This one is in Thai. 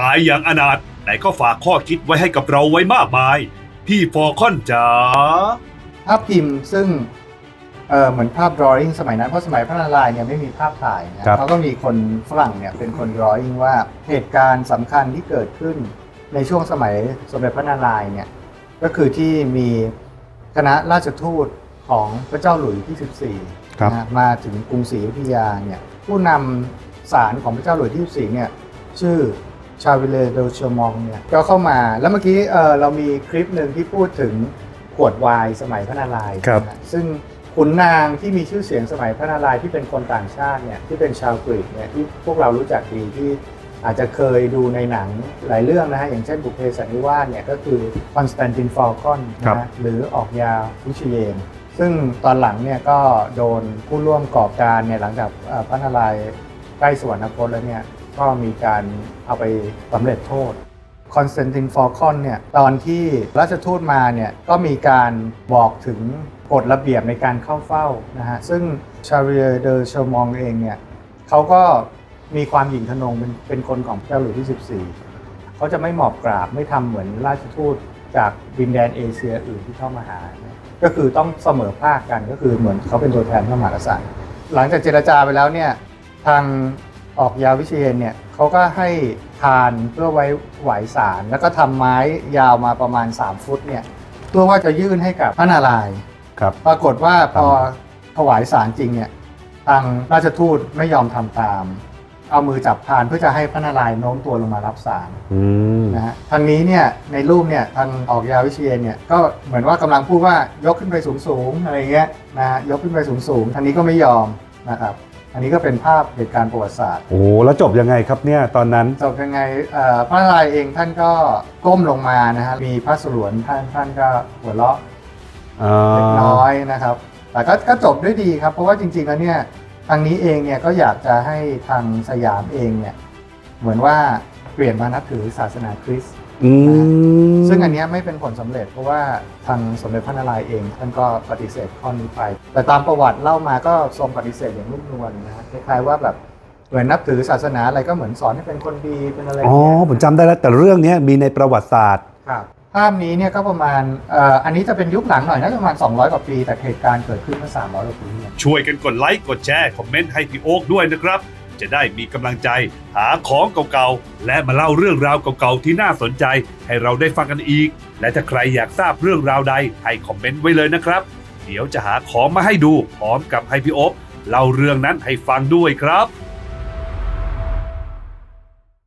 ตายอย่างอนาถแต่ก็ฝากข้อคิดไว้ให้กับเราไว้มากมาย พี่ฟอร์คอนจ๋าภาพพิมพ์ซึ่งเอ่อเหมือนภาพ drawing สมัยนั้น เพราะสมัยพระนารายณ์เนี่ยไม่มีภาพถ่ายนะครับ เขาก็มีคนฝรั่งเนี่ยเป็นคน drawing ว่าเหตุการณ์สำคัญที่เกิดขึ้นในช่วงสมัยสมเด็จพระนารายณ์เนี่ยก็คือที่มีคณะราชทูตของพระเจ้าหลุยส์ที่ 14ครับ นะฮะมาถึงกรุงศรีอยุธยาเนี่ยผู้นำศาลของพระเจ้าหลุยส์ที่ 14เนี่ยชื่อ ชาวิเลโดเชมองเนี่ยก็เข้ามาแล้วเมื่อกี้เอ่อเรามีคลิปหนึ่งที่พูดถึงขวดไวน์สมัยพระนารายณ์ครับ นะฮะซึ่งขุนนางที่มีชื่อเสียงสมัยพระนารายณ์ที่เป็นคนต่างชาติเนี่ยที่เป็นชาวกรีกเนี่ยที่พวกเรารู้จักดีที่อาจจะเคยดูในหนังหลายเรื่องนะฮะอย่างเช่นบุพเพสันนิวาสเนี่ยก็คือคอนสแตนตินฟอลคอนครับนะฮะหรือออกยาวิเชเยน ซึ่งตอนหลังเนี่ยก็โดนผู้ร่วมก่อการเนี่ยหลังจากเอ่อพระนารายณ์ใกล้สวรรคตแล้วเนี่ย ก็มีการเอาไปบำเหน็จโทษคอนสแตนตินฟอลคอนเนี่ยตอนที่ราชทูตมาเนี่ยก็มีการบอกถึงกฎระเบียบในการเข้าเฝ้านะฮะซึ่งชาเรียเดอร์ชมองเองเนี่ยเขาก็มีความหยิ่งทะนงเป็นเป็นคนของเจ้าหลุยส์ที่ 14 เขาจะไม่หมอบกราบไม่ทำเหมือนราชทูตจากดินแดนเอเชียอื่นที่เข้ามาหา ก็คือต้องเสมอภาคกันก็คือเหมือนเขาเป็นตัวแทนพระมหากษัตริย์ หลังจากเจรจาไปแล้วเนี่ยทาง ออกยาวิเชียนเนี่ยเขาก็ให้ทานเพื่อไว้ไหวสาร แล้วก็ทำไม้ยาวมาประมาณ 3 ฟุตเนี่ยเพื่อว่าจะยื่นให้กับพระนารายณ์ครับ ปรากฏว่าพอถวายสารจริงเนี่ยทางราชทูตไม่ยอมทำตาม เอามือจับพานเพื่อจะให้พระนารายณ์โน้มตัวลงมารับสาร อืม นะฮะทางนี้เนี่ยในรูปเนี่ยทางออกยาวิเชียนเนี่ยก็เหมือนว่ากำลังพูดว่ายกขึ้นไปสูงสูงๆอะไรเงี้ยนะฮะยกขึ้นไปสูงสูงๆทางนี้ก็ไม่ยอมนะครับ อันนี้ก็เป็นภาพเหตุการณ์ประวัติศาสตร์ โอ้แล้วจบยังไงครับเนี่ยตอนนั้น จบยังไงเอ่อพระนารายณ์เองท่านก็ก้มลงมานะฮะมีพระสรวนท่านท่านก็หัวเราะอ่าเล็กน้อยนะครับ แต่ก็ก็จบด้วยดีครับ เพราะว่าจริง ๆ แล้วเนี่ยทางนี้เองเนี่ยก็อยากจะให้ทางสยามเองเนี่ยเหมือนว่าเปลี่ยนมานับถือศาสนาคริสต์ อืมซึ่งอันเนี้ยไม่เป็นผลสำเร็จเพราะว่าทางสมเด็จพระนารายณ์เองท่านก็ปฏิเสธข้อนี้ไป แต่ตามประวัติเล่ามาก็ทรงปฏิเสธอย่างนุ่มนวลนะฮะคล้ายๆว่าแบบเหมือนนับถือศาสนาอะไรก็เหมือนสอนให้เป็นคนดีเป็นอะไรอ๋อเงี้ยผมจำได้แล้วแต่เรื่องเนี้ยมีในประวัติศาสตร์ ครับภาพนี้เนี่ยก็ประมาณเอ่ออันนี้จะเป็นยุคหลังหน่อยน่าจะประมาณ 200 กว่าปี แต่เหตุการณ์เกิดขึ้นเมื่อ300กว่าปีเนี่ยช่วยกันกดไลค์กดแชร์ คอมเมนต์ให้พี่โอ๊คด้วยนะครับ จะได้มีกำลังใจ หาของเก่าๆ และมาเล่าเรื่องราวเก่าๆ ที่น่าสนใจ ให้เราได้ฟังกันอีก และถ้าใครอยากทราบเรื่องราวใด ให้คอมเมนต์ไว้เลยนะครับ เดี๋ยวจะหาของมาให้ดูพร้อมกับให้พี่โอ๊คเล่าเรื่องนั้นให้ฟังด้วยครับ